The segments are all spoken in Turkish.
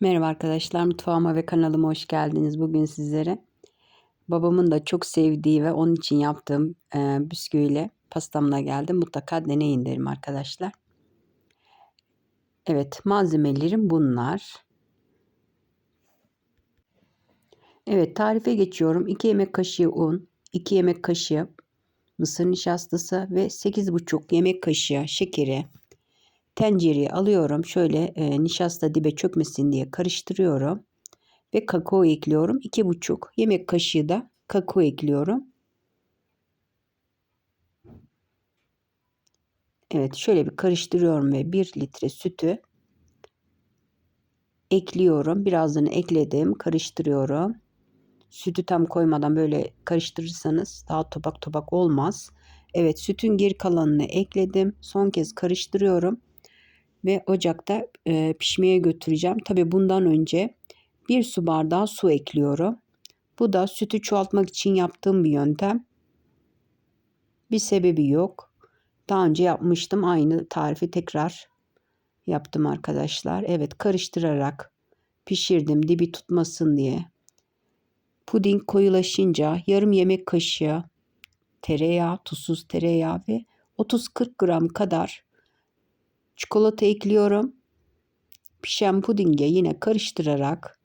Merhaba arkadaşlar, mutfağıma ve kanalıma hoş geldiniz. Bugün sizlere babamın da çok sevdiği ve onun için yaptığım e, bisküviyle pastamla geldim. Mutlaka deneyin derim arkadaşlar. Evet, malzemelerim bunlar. Evet, tarife geçiyorum. 2 yemek kaşığı un, 2 yemek kaşığı mısır nişastası ve 8,5 yemek kaşığı şekeri, tencereye alıyorum. Şöyle e, nişasta dibe çökmesin diye karıştırıyorum. Ve kakao ekliyorum. 2,5 yemek kaşığı da kakao ekliyorum. Evet şöyle bir karıştırıyorum ve 1 litre sütü ekliyorum. Birazını ekledim. Karıştırıyorum. Sütü tam koymadan böyle karıştırırsanız daha topak topak olmaz. Evet sütün geri kalanını ekledim. Son kez karıştırıyorum ve ocakta e, pişmeye götüreceğim. Tabi bundan önce bir su bardağı su ekliyorum. Bu da sütü çoğaltmak için yaptığım bir yöntem. Bir sebebi yok. Daha önce yapmıştım. Aynı tarifi tekrar yaptım arkadaşlar. Evet karıştırarak pişirdim dibi tutmasın diye. Puding koyulaşınca yarım yemek kaşığı tereyağı, tuzsuz tereyağı ve 30-40 gram kadar Çikolata ekliyorum. Pişen pudinge yine karıştırarak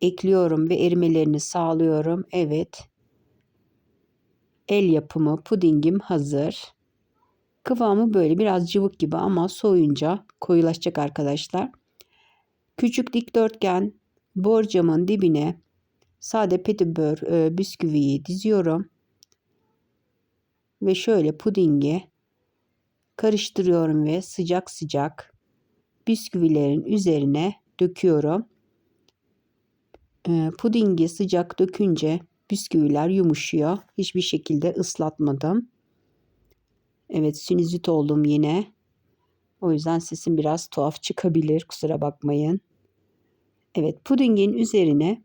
ekliyorum ve erimelerini sağlıyorum. Evet. El yapımı pudingim hazır. Kıvamı böyle biraz cıvık gibi ama soyunca koyulaşacak arkadaşlar. Küçük dikdörtgen borcamın dibine sade petibör e, bisküviyi diziyorum. Ve şöyle pudingi karıştırıyorum ve sıcak sıcak bisküvilerin üzerine döküyorum. E, pudingi sıcak dökünce bisküviler yumuşuyor. Hiçbir şekilde ıslatmadım. Evet sinüzit oldum yine. O yüzden sesim biraz tuhaf çıkabilir. Kusura bakmayın. Evet pudingin üzerine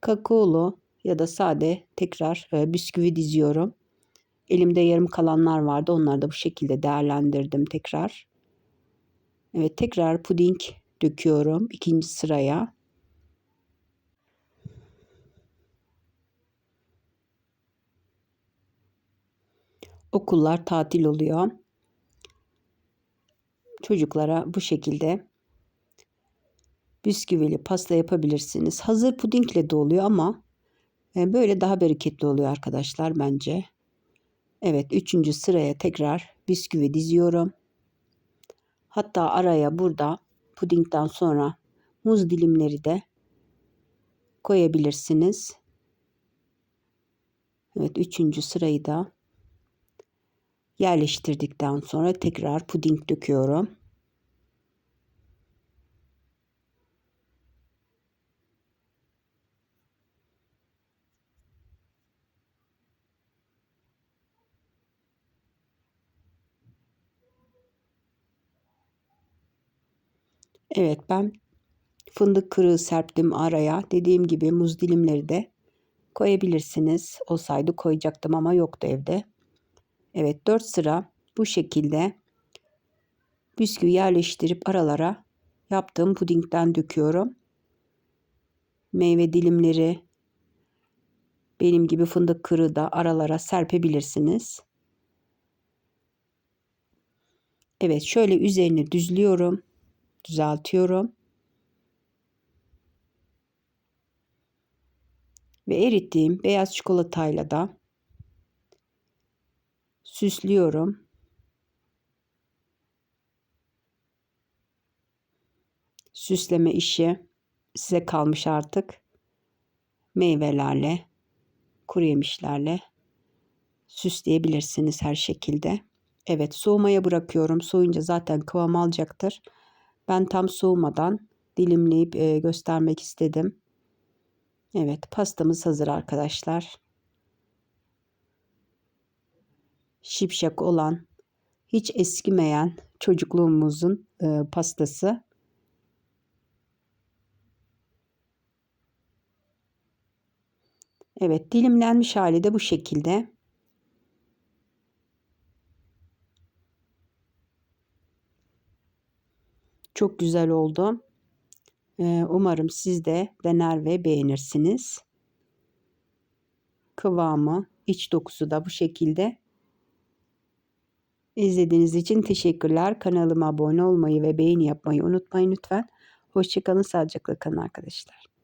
kakaolu ya da sade tekrar e, bisküvi diziyorum. Elimde yarım kalanlar vardı. Onları da bu şekilde değerlendirdim tekrar. Evet tekrar puding döküyorum ikinci sıraya. Okullar tatil oluyor. Çocuklara bu şekilde bisküvili pasta yapabilirsiniz. Hazır pudingle de oluyor ama e, böyle daha bereketli oluyor arkadaşlar bence. Evet üçüncü sıraya tekrar bisküvi diziyorum. Hatta araya burada pudingden sonra muz dilimleri de koyabilirsiniz. Evet üçüncü sırayı da yerleştirdikten sonra tekrar puding döküyorum. Evet ben fındık kırığı serptim araya. Dediğim gibi muz dilimleri de koyabilirsiniz. Olsaydı koyacaktım ama yoktu evde. Evet 4 sıra bu şekilde bisküvi yerleştirip aralara yaptığım pudingden döküyorum. Meyve dilimleri benim gibi fındık kırığı da aralara serpebilirsiniz. Evet şöyle üzerine düzlüyorum düzeltiyorum. Ve erittiğim beyaz çikolatayla da süslüyorum. Süsleme işi size kalmış artık. Meyvelerle, kuru yemişlerle süsleyebilirsiniz her şekilde. Evet soğumaya bırakıyorum. Soğuyunca zaten kıvam alacaktır. Ben tam soğumadan dilimleyip e, göstermek istedim. Evet pastamız hazır arkadaşlar. Şipşak olan, hiç eskimeyen çocukluğumuzun e, pastası. Evet dilimlenmiş hali de bu şekilde. Çok güzel oldu. Ee, umarım siz de dener ve beğenirsiniz. Kıvamı, iç dokusu da bu şekilde. İzlediğiniz için teşekkürler. Kanalıma abone olmayı ve beğeni yapmayı unutmayın lütfen. Hoşçakalın, sağlıcakla kalın arkadaşlar.